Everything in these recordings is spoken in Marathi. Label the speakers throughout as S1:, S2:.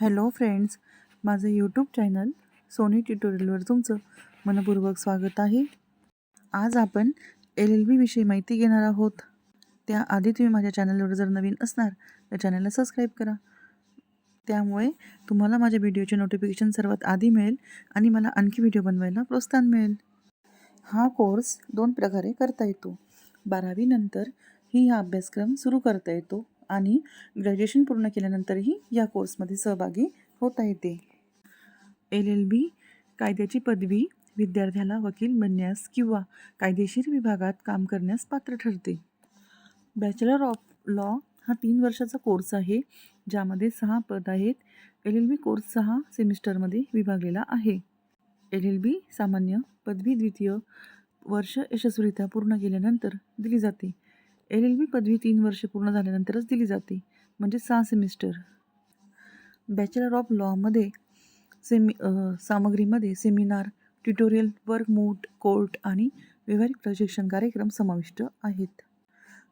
S1: हॅलो फ्रेंड्स माझं यूट्यूब चॅनल सोनी ट्युटोरियलवर तुमचं मनपूर्वक स्वागत आहे. आज आपण एल एल बीविषयी माहिती घेणार आहोत. त्याआधी तुम्ही माझ्या चॅनलवर जर नवीन असणार तर चॅनलला सबस्क्राईब करा. त्यामुळे तुम्हाला माझ्या व्हिडिओचे नोटिफिकेशन सर्वात आधी मिळेल आणि मला आणखी व्हिडिओ बनवायला प्रोत्साहन मिळेल. हा कोर्स दोन प्रकारे करता येतो. बारावीनंतर ही हा अभ्यासक्रम सुरू करता येतो. आणि ग्रॅज्युएशन पूर्ण केल्यानंतरही या कोर्समध्ये सहभागी होता येते. एल एल बी कायद्याची पदवी विद्यार्थ्याला वकील बनण्यास किंवा कायदेशीर विभागात काम करण्यास पात्र ठरते. बॅचलर ऑफ लॉ हा तीन वर्षाचा कोर्स आहे ज्यामध्ये सहा पद आहेत. एल एल बी कोर्स सहा सेमिस्टरमध्ये विभागलेला आहे. एल एल बी सामान्य पदवी द्वितीय वर्ष यशस्वीरित्या पूर्ण केल्यानंतर दिली जाते. एल एल बी पदवी तीन वर्षे पूर्ण झाल्यानंतरच दिली जाते म्हणजे सहा सेमिस्टर. बॅचलर ऑफ लॉमध्ये सेमी सामग्रीमध्ये seminar tutorial work moot court आणि व्यावहारिक प्रशिक्षण कार्यक्रम समाविष्ट आहेत.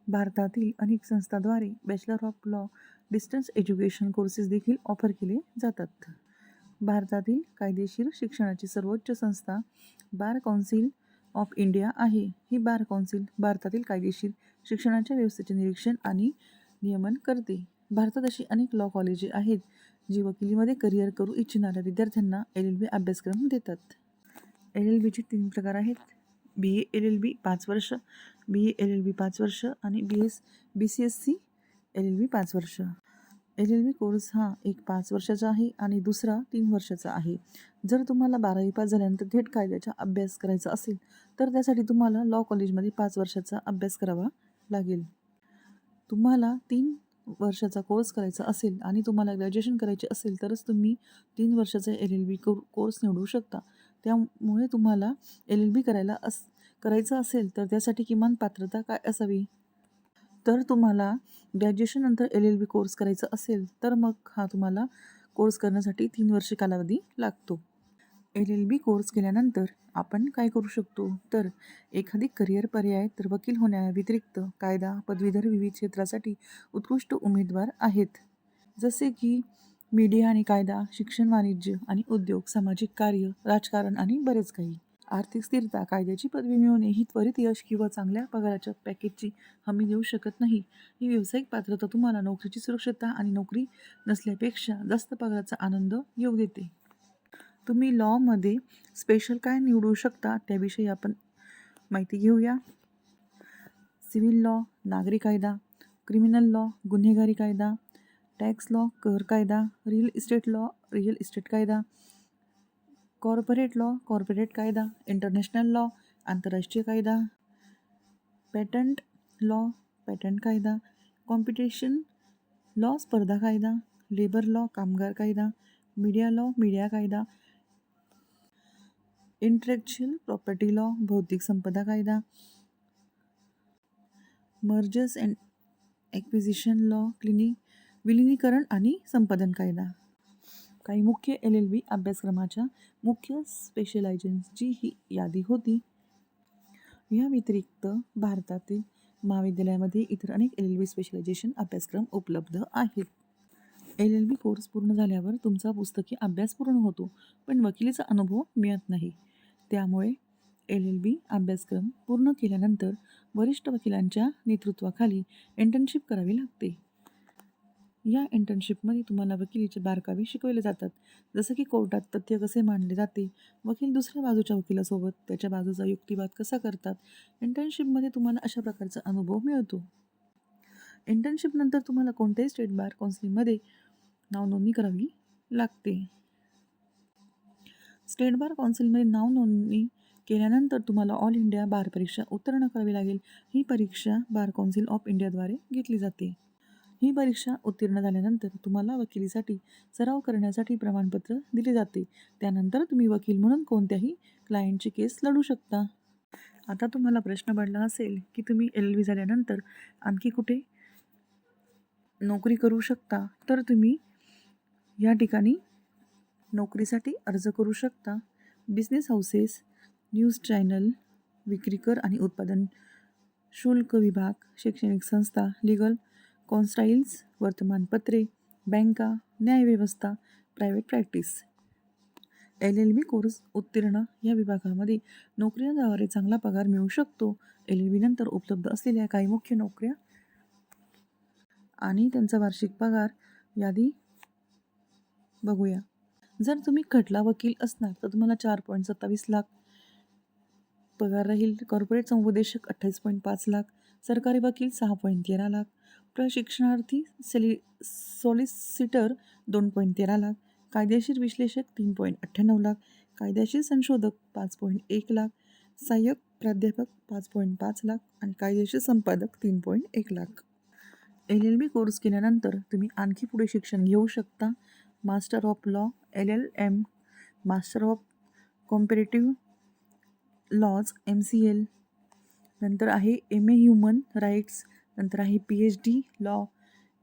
S1: भारतातील अनेक संस्थाद्वारे bachelor of law distance education courses देखील ऑफर केले जातात. भारतातील कायदेशीर शिक्षणाची सर्वोच्च संस्था बार कौन्सिल ऑफ इंडिया आहे. ही बार कौन्सिल भारतातील कायदेशीर शिक्षणाच्या व्यवस्थेचे निरीक्षण आणि नियमन करते. भारतात अशी अनेक लॉ कॉलेजे आहेत जी वकिलीमध्ये करिअर करू इच्छिणाऱ्या विद्यार्थ्यांना एल एल बी अभ्यासक्रम देतात. एल एल बीचे तीन प्रकार आहेत. बी ए एल एल बी पाच वर्ष बी ए एल एल बी पाच वर्ष आणि B S B C S C L L B पाच वर्ष. एल एल बी कोर्स हा एक पाच वर्षाचा आहे आणि दुसरा तीन वर्षाचा आहे. जर तुम्हाला बारावी पास झाल्यानंतर थेट कायद्याचा अभ्यास करायचा असेल तर त्यासाठी तुम्हाला लॉ कॉलेजमध्ये पाच वर्षाचा अभ्यास करावा लागेल. तुम्हाला तीन वर्षाचा कोर्स करायचा असेल आणि तुम्हाला ग्रॅज्युएशन करायचे असेल तरच तुम्ही तीन वर्षाचा एल एल बी कोर्स निवडू शकता. त्यामुळे तुम्हाला एल एल बी करायला अस करायचं असेल तर त्यासाठी किमान पात्रता काय असावी? तर तुम्हाला ग्रॅज्युएशननंतर एल एल बी कोर्स करायचा असेल तर मग हा तुम्हाला कोर्स करण्यासाठी तीन वर्ष कालावधी लागतो. एल एल बी कोर्स केल्यानंतर आपण काय करू शकतो? तर एखादी करिअर पर्याय तर वकील होण्याव्यतिरिक्त कायदा पदवीधर विविध क्षेत्रासाठी उत्कृष्ट उमेदवार आहेत. जसे की मीडिया आणि कायदा शिक्षण वाणिज्य आणि उद्योग सामाजिक कार्य राजकारण आणि बरेच काही. आर्थिक स्थिरता कायद्याची पदवी मिळवणे ही त्वरित यश किंवा चांगल्या पगाराच्या पॅकेजची हमी देऊ शकत नाही. ही व्यावसायिक पात्रता तुम्हाला नोकरीची सुरक्षितता आणि नोकरी नसल्यापेक्षा जास्त पगाराचा आनंद येऊ देते. तुम्ही लॉमध्ये स्पेशल काय निवडू शकता त्याविषयी आपण माहिती घेऊया. सिव्हिल लॉ नागरी कायदा क्रिमिनल लॉ गुन्हेगारी कायदा टॅक्स लॉ कर कायदा real estate law real estate कायदा कॉर्पोरेट लॉ कॉर्पोरेट कायदा इंटरनॅशनल लॉ आंतरराष्ट्रीय कायदा पॅटंट लॉ पॅटंट कायदा कॉम्पिटिशन लॉ स्पर्धा कायदा लेबर लॉ कामगार कायदा मीडिया लॉ मीडिया कायदा इंटलेक्च्युअल प्रॉपर्टी लॉ बौद्धिक संपदा कायदा mergers and acquisition law clinic विलिनीकरण आणि संपादन कायदा. काही मुख्य एल एल बी अभ्यासक्रमाच्या मुख्य स्पेशलायझेशनची ही यादी होती. या व्यतिरिक्त भारतातील महाविद्यालयामध्ये इतर अनेक एल एल बी स्पेशलायझेशन अभ्यासक्रम उपलब्ध आहेत. एल एल बी कोर्स पूर्ण झाल्यावर तुमचा पुस्तकी अभ्यास पूर्ण होतो पण वकिलीचा अनुभव मिळत नाही. त्यामुळे एल एल बी अभ्यासक्रम पूर्ण केल्यानंतर वरिष्ठ वकिलांच्या नेतृत्वाखाली इंटर्नशिप करावी लागते. या इंटर्नशिपमध्ये तुम्हाला वकिलीचे बारकावे शिकवले जातात. जसं की कोर्टात तथ्य कसे मांडले जाते वकील दुसऱ्या बाजूच्या वकिलासोबत त्याच्या बाजूचा युक्तिवाद कसा करतात इंटर्नशिपमध्ये तुम्हाला अशा प्रकारचा अनुभव मिळतो. इंटर्नशिपनंतर तुम्हाला कोणत्याही स्टेट बार काउन्सिलिंगमध्ये नावनोंदणी करावी लागते. स्टेट बार काउन्सिलमध्ये नावनोंदणी केल्यानंतर तुम्हाला ऑल इंडिया बार परीक्षा उत्तीर्ण करावी लागेल. ही परीक्षा बार काउन्सिल ऑफ इंडियाद्वारे घेतली जाते. ही परीक्षा उत्तीर्ण झाल्यानंतर तुम्हाला वकिलीसाठी सराव करण्यासाठी प्रमाणपत्र दिले जाते. त्यानंतर तुम्ही वकील म्हणून कोणत्याही क्लायंटची केस लढू शकता. आता तुम्हाला प्रश्न पडला असेल की तुम्ही एल व्ही झाल्यानंतर आणखी कुठे नोकरी करू शकता तर तुम्ही या ठिकाणी नोकरीसाठी अर्ज करू शकता. बिझनेस हाऊसेस न्यूज चॅनल विक्रीकर आणि उत्पादन शुल्क विभाग शैक्षणिक संस्था लिगल कॉन्स्टाईल्स वर्तमानपत्रे बँका न्यायव्यवस्था private practice. L L B course उत्तीर्ण या विभागामध्ये नोकरीद्वारे चांगला पगार मिळू शकतो. एल एल बीनंतर उपलब्ध असलेल्या काही मुख्य नोकऱ्या आणि त्यांचा वार्षिक पगार यादी बघूया. जर तुम्ही खटला वकील असणार तर तुम्हाला चार पॉईंट सत्तावीस लाख. पगार राहील कॉर्पोरेट समुपदेशक अठ्ठावीस पॉईंट पाच लाख. सरकारी वकील सहा पॉईंट तेरा लाख. प्रशिक्षणार्थी सेलि सॉलिसिटर दोन पॉईंट तेरा लाख कायदेशीर विश्लेषक तीन पॉईंट अठ्ठ्याण्णव लाख कायदेशीर संशोधक पाच पॉईंट एक लाख सहाय्यक प्राध्यापक पाच पॉईंट पाच लाख आणि कायदेशीर संपादक तीन पॉईंट एक lakh. L L B course केल्यानंतर तुम्ही आणखी पुढे शिक्षण घेऊ शकता. Master of law L L M master of comparative laws M C L नंतर आहे एम ए ह्युमन राईट्स नंतर आहे P H D law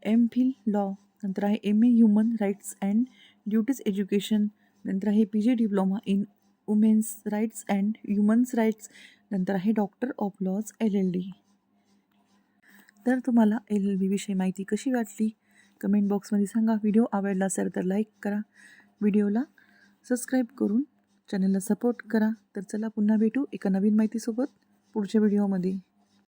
S1: M phil law नंतर आहे M A human rights and duties education नंतर आहे P G diploma in women's rights and humans rights नंतर आहे doctor of laws L L D तर तुम्हाला एल एल बीविषयी माहिती कशी वाटली? कमेंट बॉक्समध्ये सांगा. व्हिडिओ आवडला असेल तर लाईक करा. व्हिडिओला सबस्क्राईब करून चॅनलला सपोर्ट करा. तर चला पुन्हा भेटू एका नवीन माहितीसोबत पुढच्या व्हिडिओमध्ये